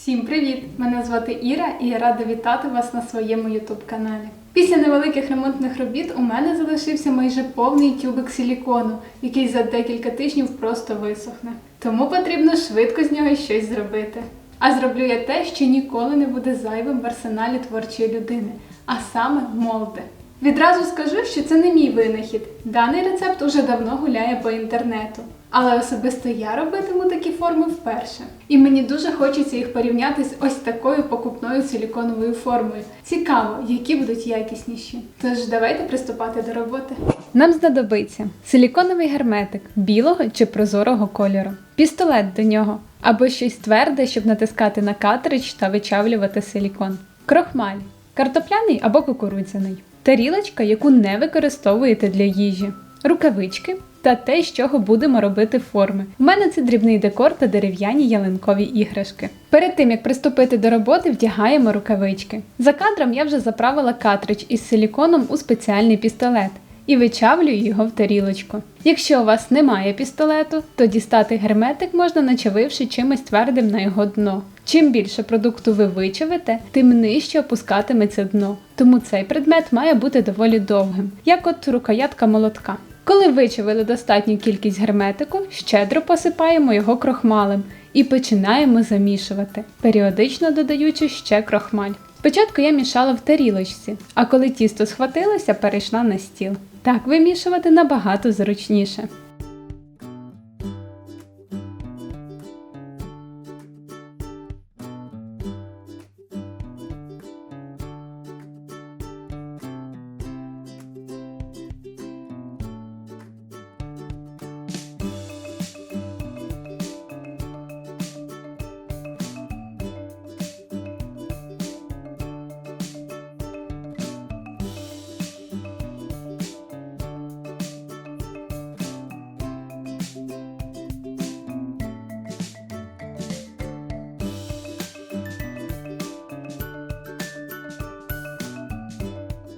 Всім привіт! Мене звати Іра і я рада вітати вас на своєму ютуб каналі. Після невеликих ремонтних робіт у мене залишився майже повний тюбик силікону, який за декілька тижнів просто висохне. Тому потрібно швидко з нього щось зробити. А зроблю я те, що ніколи не буде зайвим в арсеналі творчої людини, а саме молди. Відразу скажу, що це не мій винахід. Даний рецепт уже давно гуляє по інтернету. Але особисто я робитиму такі форми вперше. І мені дуже хочеться їх порівняти з ось такою покупною силіконовою формою. Цікаво, які будуть якісніші. Тож давайте приступати до роботи. Нам знадобиться силіконовий герметик білого чи прозорого кольору, пістолет до нього або щось тверде, щоб натискати на картридж та вичавлювати силікон, крохмаль, картопляний або кукурудзяний, тарілочка, яку не використовуєте для їжі, рукавички та те, з чого будемо робити форми. У мене це дрібний декор та дерев'яні ялинкові іграшки. Перед тим як приступити до роботи, вдягаємо рукавички. За кадром я вже заправила картридж із силіконом у спеціальний пістолет. І вичавлюю його в тарілочку. Якщо у вас немає пістолету, то дістати герметик можна начавивши чимось твердим на його дно. Чим більше продукту ви вичавите, тим нижче опускатиметься дно. Тому цей предмет має бути доволі довгим, як от рукоятка молотка. Коли вичавили достатню кількість герметику, щедро посипаємо його крохмалем і починаємо замішувати, періодично додаючи ще крохмаль. Спочатку я мішала в тарілочці, а коли тісто схватилося, перейшла на стіл. Так вимішувати набагато зручніше.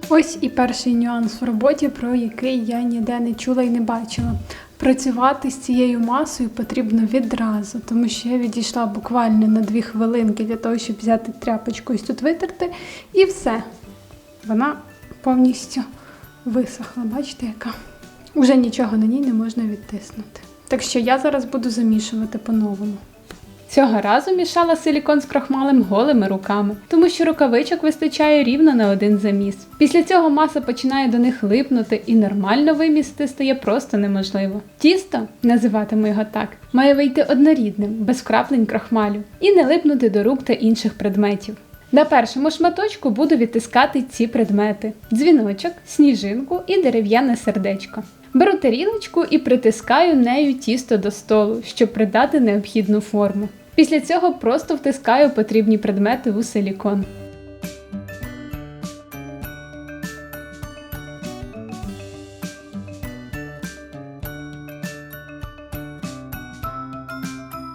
Ось і перший нюанс в роботі, про який я ніде не чула і не бачила. Працювати з цією масою потрібно відразу, тому що я відійшла буквально на дві хвилинки для того, щоб взяти тряпочку і тут витерти, і все. Вона повністю висохла. Бачите, яка? Уже нічого на ній не можна відтиснути. Так що я зараз буду замішувати по-новому. Цього разу мішала силікон з крохмалем голими руками, тому що рукавичок вистачає рівно на один заміс. Після цього маса починає до них липнути і нормально вимісити стає просто неможливо. Тісто, називатиму його так, має вийти однорідним, без краплень крохмалю, і не липнути до рук та інших предметів. На першому шматочку буду відтискати ці предмети: дзвіночок, сніжинку і дерев'яне сердечко. Беру тарілочку і притискаю нею тісто до столу, щоб придати необхідну форму. Після цього просто втискаю потрібні предмети у силікон.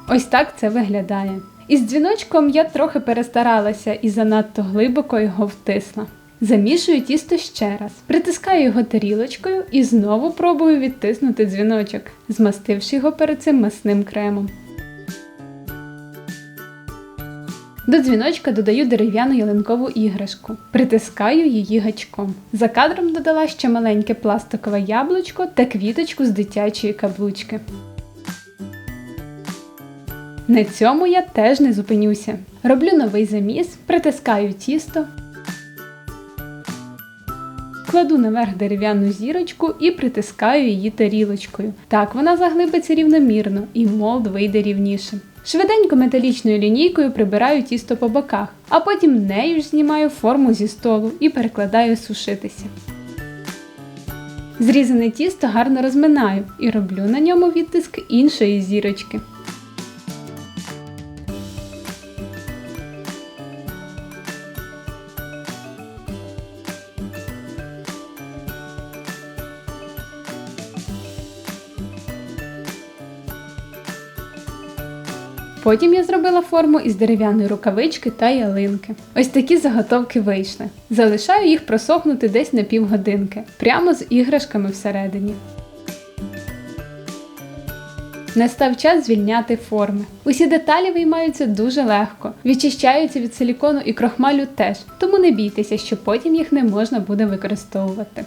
Ось так це виглядає. Із дзвіночком я трохи перестаралася і занадто глибоко його втисла. Замішую тісто ще раз, притискаю його тарілочкою і знову пробую відтиснути дзвіночок, змастивши його перед цим масним кремом. До дзвіночка додаю дерев'яну ялинкову іграшку, притискаю її гачком. За кадром додала ще маленьке пластикове яблучко та квіточку з дитячої каблучки. На цьому я теж не зупинюся. Роблю новий заміс, притискаю тісто, кладу наверх дерев'яну зірочку і притискаю її тарілочкою. Так вона заглибиться рівномірно і молд вийде рівніше. Швиденько металічною лінійкою прибираю тісто по боках, а потім нею ж знімаю форму зі столу і перекладаю сушитися. Зрізане тісто гарно розминаю і роблю на ньому відтиск іншої зірочки. Потім я зробила форму із дерев'яної рукавички та ялинки. Ось такі заготовки вийшли. Залишаю їх просохнути десь на півгодинки, прямо з іграшками всередині. Настав час звільняти форми. Усі деталі виймаються дуже легко, відчищаються від силікону і крохмалю теж, тому не бійтеся, що потім їх не можна буде використовувати.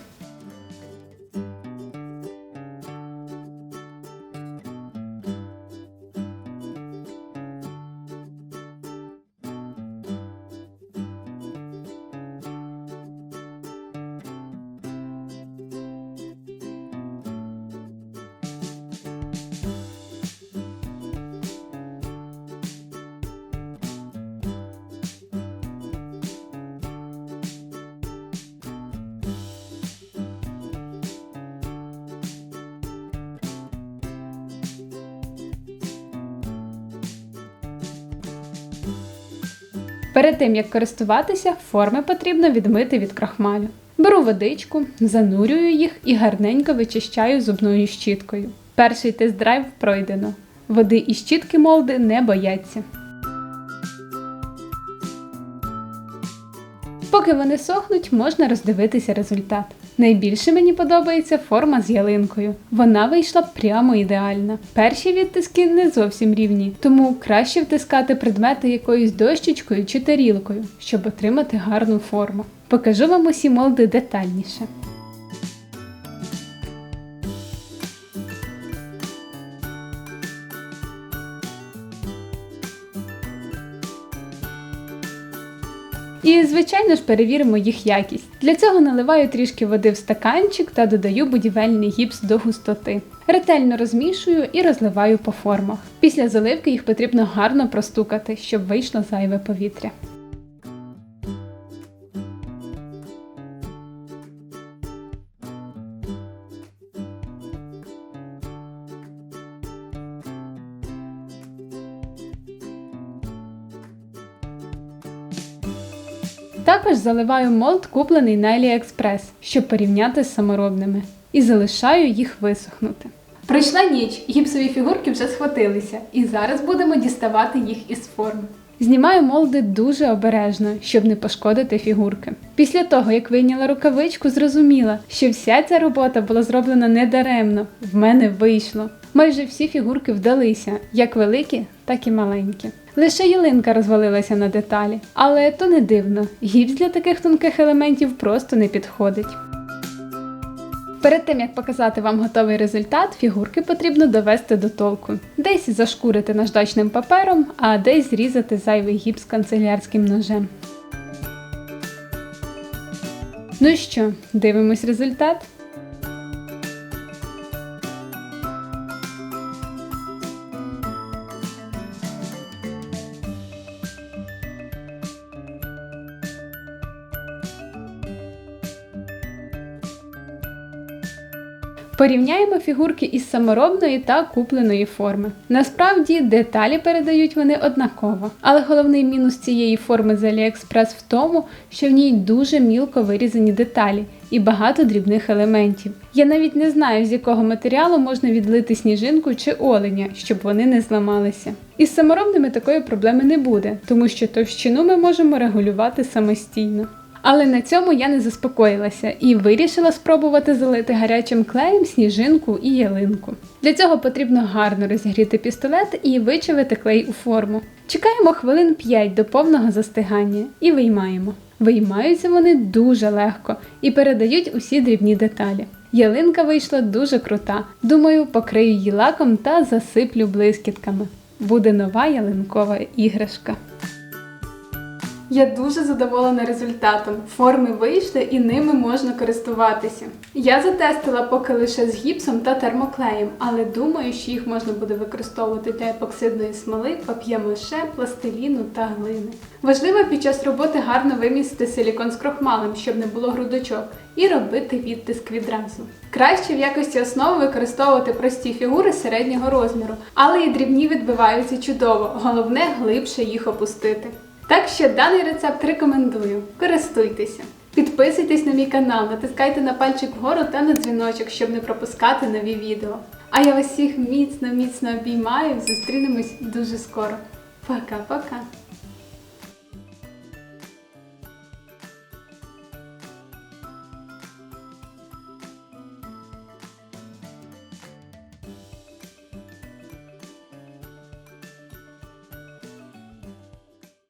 Перед тим як користуватися, форми потрібно відмити від крахмалю. Беру водичку, занурюю їх і гарненько вичищаю зубною щіткою. Перший тест-драйв пройдено. Води і щітки молди не бояться. Поки вони сохнуть, можна роздивитися результат. Найбільше мені подобається форма з ялинкою. Вона вийшла прямо ідеальна. Перші відтиски не зовсім рівні, тому краще втискати предмети якоюсь дощечкою чи тарілкою, щоб отримати гарну форму. Покажу вам усі молди детальніше. І, звичайно ж, перевіримо їх якість. Для цього наливаю трішки води в стаканчик та додаю будівельний гіпс до густоти. Ретельно розмішую і розливаю по формах. Після заливки їх потрібно гарно простукати, щоб вийшло зайве повітря. Також заливаю молд, куплений на AliExpress, щоб порівняти з саморобними, і залишаю їх висохнути. Пройшла ніч, гіпсові фігурки вже схватилися, і зараз будемо діставати їх із форми. Знімаю молди дуже обережно, щоб не пошкодити фігурки. Після того, як вийняла рукавичку, зрозуміла, що вся ця робота була зроблена недаремно. В мене вийшло. Майже всі фігурки вдалися, як великі, так і маленькі. Лише ялинка розвалилася на деталі, але то не дивно. Гіпс для таких тонких елементів просто не підходить. Перед тим як показати вам готовий результат, фігурки потрібно довести до толку. Десь зашкурити наждачним папером, а десь зрізати зайвий гіпс канцелярським ножем. Ну що, дивимось результат. Порівняємо фігурки із саморобної та купленої форми. Насправді деталі передають вони однаково, але головний мінус цієї форми з AliExpress в тому, що в ній дуже мілко вирізані деталі і багато дрібних елементів. Я навіть не знаю, з якого матеріалу можна відлити сніжинку чи оленя, щоб вони не зламалися. Із саморобними такої проблеми не буде, тому що товщину ми можемо регулювати самостійно. Але на цьому я не заспокоїлася і вирішила спробувати залити гарячим клеєм сніжинку і ялинку. Для цього потрібно гарно розігріти пістолет і вичавити клей у форму. Чекаємо хвилин 5 до повного застигання і виймаємо. Виймаються вони дуже легко і передають усі дрібні деталі. Ялинка вийшла дуже крута. Думаю, покрию її лаком та засиплю блискітками. Буде нова ялинкова іграшка. Я дуже задоволена результатом. Форми вийшли і ними можна користуватися. Я затестила поки лише з гіпсом та термоклеєм, але думаю, що їх можна буде використовувати для епоксидної смоли, пап'є-маше, пластиліну та глини. Важливо під час роботи гарно вимістити силікон з крохмалем, щоб не було грудочок, і робити відтиск відразу. Краще в якості основи використовувати прості фігури середнього розміру, але і дрібні відбиваються чудово, головне глибше їх опустити. Так що даний рецепт рекомендую. Користуйтеся. Підписуйтесь на мій канал, натискайте на пальчик вгору та на дзвіночок, щоб не пропускати нові відео. А я вас всіх міцно-міцно обіймаю. Зустрінемось дуже скоро. Пока-пока!